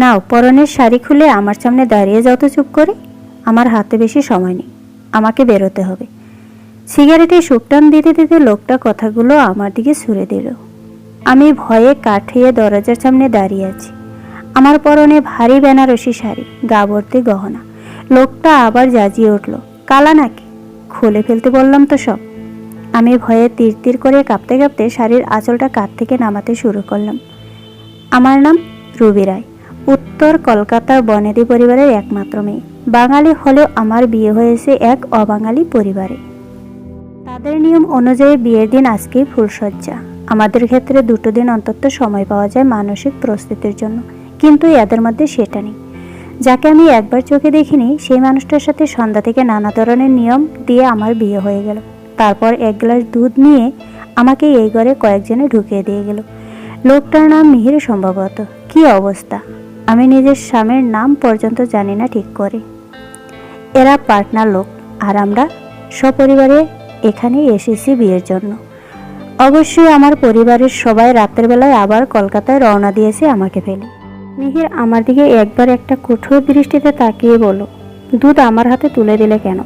নাও, পরনের শাড়ি খুলে আমার সামনে দাঁড়িয়ে যাও তো চুপ করে। আমার হাতে বেশি সময় নেই, আমাকে বেরোতে হবে। সিগারেটে শুকটান দিতে দিতে লোকটা কথাগুলো আমার দিকে ছুড়ে দিল। আমি ভয়ে কাঠিয়ে দরজার সামনে দাঁড়িয়ে আছি। আমার পরনে ভারী বেনারসি শাড়ি, গাবর্তি গহনা। লোকটা আবার জাজিয়ে উঠল, কালা নাকি? খুলে ফেলতে বললাম তো সব। আমি ভয়ে তীর তীর করে কাঁপতে কাঁপতে শাড়ির আঁচলটা কাত থেকে নামাতে শুরু করলাম। আমার নাম রুবি রায়। উত্তর কলকাতার বনেদি পরিবারের একমাত্র মেয়ে। বাঙালি হলেও আমার বিয়ে হয়েছে এক অবাঙালি পরিবারে। তাদের নিয়ম অনুযায়ী বিয়ের দিন আজকেই ফুলসজ্জা আমাদের ক্ষেত্রে দুটো দিন অন্তত সময় পাওয়া যায় মানসিক প্রস্তুতির জন্য, কিন্তু এদের মধ্যে সেটা নেই। যাকে আমি একবার চোখে দেখিনি, সেই মানুষটার সাথে সন্ধ্যা থেকে নানা ধরনের নিয়ম দিয়ে আমার বিয়ে হয়ে গেল। তারপর এক গ্লাস দুধ নিয়ে আমাকে এই ঘরে কয়েকজনে ঢুকিয়ে দিয়ে গেল। লোকটার নাম মিহির সম্ভবত। কি অবস্থা? আমি নিজের স্বামীর নাম পর্যন্ত জানি না ঠিক করে। এরা পার্টনার লোক, আর আমরা সপরিবারে এখানে এসেছি বিয়ের জন্য। অবশ্যই আমার পরিবারের সবাই রাতের বেলায় আবার কলকাতায় রওনা দিয়েছে আমাকে ফেলে। মিহির আমার দিকে একবার একটা কঠোর দৃষ্টিতে তাকিয়ে বলল, দুধ আমার হাতে তুলে দিলে কেন?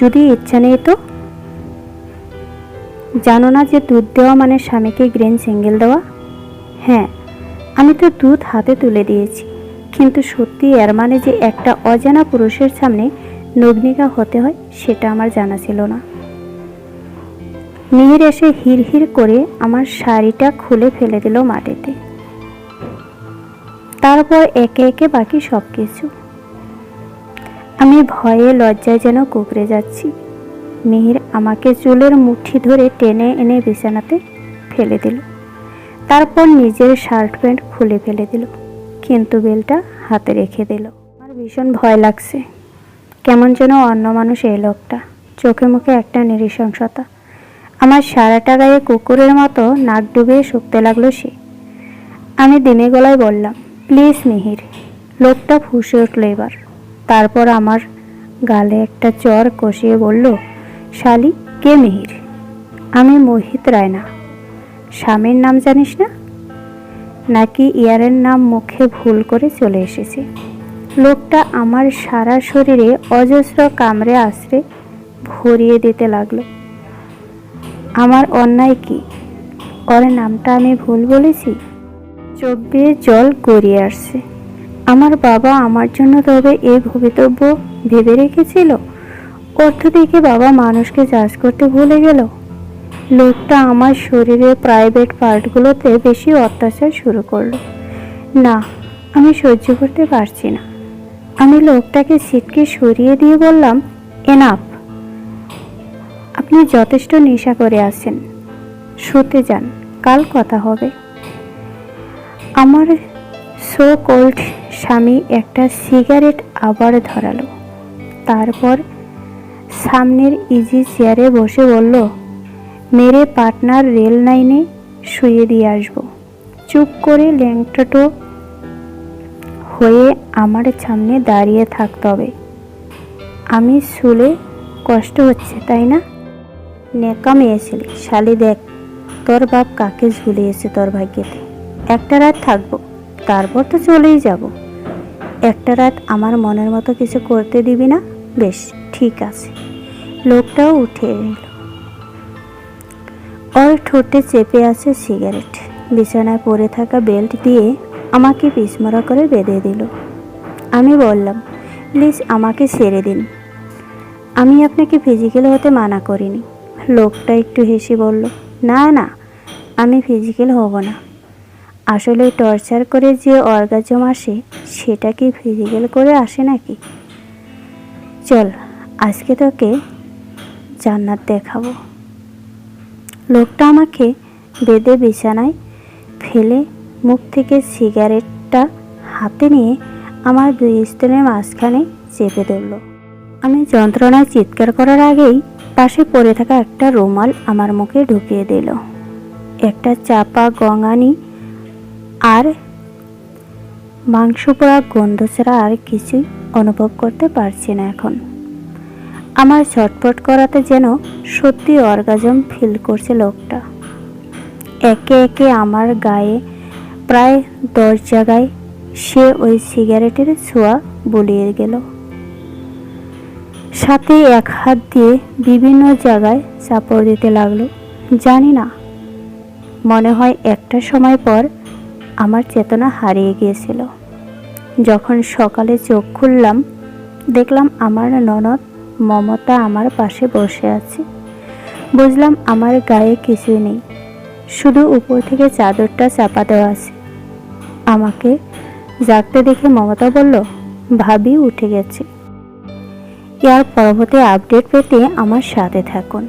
যদি ইচ্ছা নেই তো? জানো না যে দুধ দেওয়া মানে স্বামীকে গ্রেন সিঙ্গেল দেওয়া? হ্যাঁ আমি তো দুধ হাতে তুলে দিয়েছি। কিন্তু সত্যি এর মানে যে একটা অজানা পুরুষের সামনে নগ্নিকা হতে হয়, সেটা আমার জানা ছিল না। মিহির এসে হির হির করে আমার শাড়িটা খুলে ফেলে দিল মাটিতে। তারপর একে একে বাকি সব কিছু আমি ভয়ে লজ্জায় যেন কুকড়ে যাচ্ছি। মিহির আমাকে চুলের মুঠি ধরে টেনে এনে বিছানাতে ফেলে দিল। তারপর নিজের শার্ট প্যান্ট খুলে ফেলে দিল, কিন্তু বেলটা হাতে রেখে দিল। আমার ভীষণ ভয় লাগছে, কেমন যেন অন্য মানুষ এই লোকটা, চোখে মুখে একটা নৃশংসতা। আমার সারাটা গায়ে কুকুরের মতো নাক ডুবিয়ে শুকতে লাগল সে। আমি দিনে গলায় বললাম, প্লিজ মিহির, লোকটা ফুসে উঠল এবার। তারপর আমার গালে একটা চর কষিয়ে বলল, শালি, কে মিহির? আমি মোহিত রায়না। স্বামীর নাম জানিস না? নাকি ইয়ারের নাম মুখে ভুল করে চলে এসেছে? লোকটা আমার সারা শরীরে অজস্র কামড়ে আশ্রে ভরিয়ে দিতে লাগল। আমার অন্যায় কি? ওর নামটা আমি ভুল বলেছি? চোখ দিয়ে জল গড়িয়ে আসছে। আমার বাবা আমার জন্য তবে এই ভবিতব্য ভেবে রেখেছিল? অর্থ দেখে বাবা মানুষকে চাষ করতে ভুলে গেল? লোকটা আমার শরীরের প্রাইভেট পার্টগুলোতে বেশি অত্যাচার শুরু করল। না, আমি সহ্য করতে পারছি না। আমি লোকটাকে সিটকে সরিয়ে দিয়ে বললাম এনাফ আপনি যথেষ্ট নেশা করে আছেন। শুতে যান, কাল কথা হবে। আমার সো কোল্ড স্বামী একটা সিগারেট আবার ধরালো। তারপর সামনের ইজি চেয়ারে বসে বলল মেরে পার্টনার রেল লাইনে শুয়ে দিয়ে আসব। চুপ করে ল্যাংটাটো হয়ে আমার সামনে দাঁড়িয়ে থাকতে হবে। আমি শুলে কষ্ট হচ্ছে, তাই না? নেকা মেয়ে শালি দেখ, তোর বাপ কাকে ঝুলে ঝুলিয়েছে তোর ভাগ্যেতে? একটা রাত থাকব, তারপর তো চলেই যাব। একটা রাত আমার মনের মতো কিছু করতে দিবি না? বেশ, ঠিক আছে। লোকটাও উঠে এলো। ওর ঠোঁটে চেপে আছে সিগারেট। বিছানায় পড়ে থাকা বেল্ট দিয়ে আমাকে পিছমরা করে বেঁধে দিল। আমি বললাম, প্লিজ আমাকে ছেড়ে দিন। আমি আপনাকে ফিজিক্যাল হতে মানা করিনি। লোকটা একটু হেসে বলল, না না, আমি ফিজিক্যাল হব না। আসলে টর্চার করে যে অর্গাজম আসে, সেটা কি ফিজিক্যাল করে আসে নাকি? চল, আজকে তোকে জান্নাত দেখাবো। লোকটা আমাকে বেঁধে বিছানায় ফেলে মুখ থেকে সিগারেটটা হাতে নিয়ে আমার দুই স্তনের মাঝখানে চেপে ধরল। আমি যন্ত্রণায় চিৎকার করার আগেই পাশে পড়ে থাকা একটা রুমাল আমার মুখে ঢুকিয়ে দিল। একটা চাপা গঙানি আর মাংস পোড়া গন্ধ ছাড়া আর কিছুই অনুভব করতে পারছি না এখন। আমার ছটপট করাতে যেন সত্যি অর্গাজম ফিল করছে লোকটা। একে একে আমার গায়ে প্রায় দশ জায়গায় সে ওই সিগারেটের ছোঁয়া বলিয়ে গেল। সাথে এক হাত দিয়ে বিভিন্ন জায়গায় চাপড় দিতে লাগল। জানি না, মনে হয় একটা সময় পর আমার চেতনা হারিয়ে গিয়েছিল। যখন সকালে চোখ খুললাম, দেখলাম আমার ননদ মমতা আমার পাশে বসে আছে। বুঝলাম আমার গায়ে কিছুই নেই। শুধু উপর থেকে চাদরটা চাপা দেওয়া আছে। আমাকে জাগতে দেখে মমতা বলল, ভাবি উঠে গেছে। এর পরবর্তী আপডেট পেতে আমার সাথে থাকুন।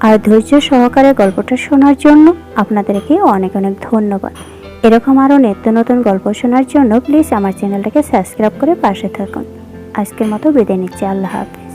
আর ধৈর্য সহকারে গল্পটা শোনার জন্য আপনাদেরকে অনেক অনেক ধন্যবাদ। এরকম আরও নিত্য নতুন গল্প শোনার জন্য প্লিজ আমার চ্যানেলটাকে সাবস্ক্রাইব করে পাশে থাকুন। আজকের মতো বিদায় নিচ্ছি। আল্লাহ হাফিজ।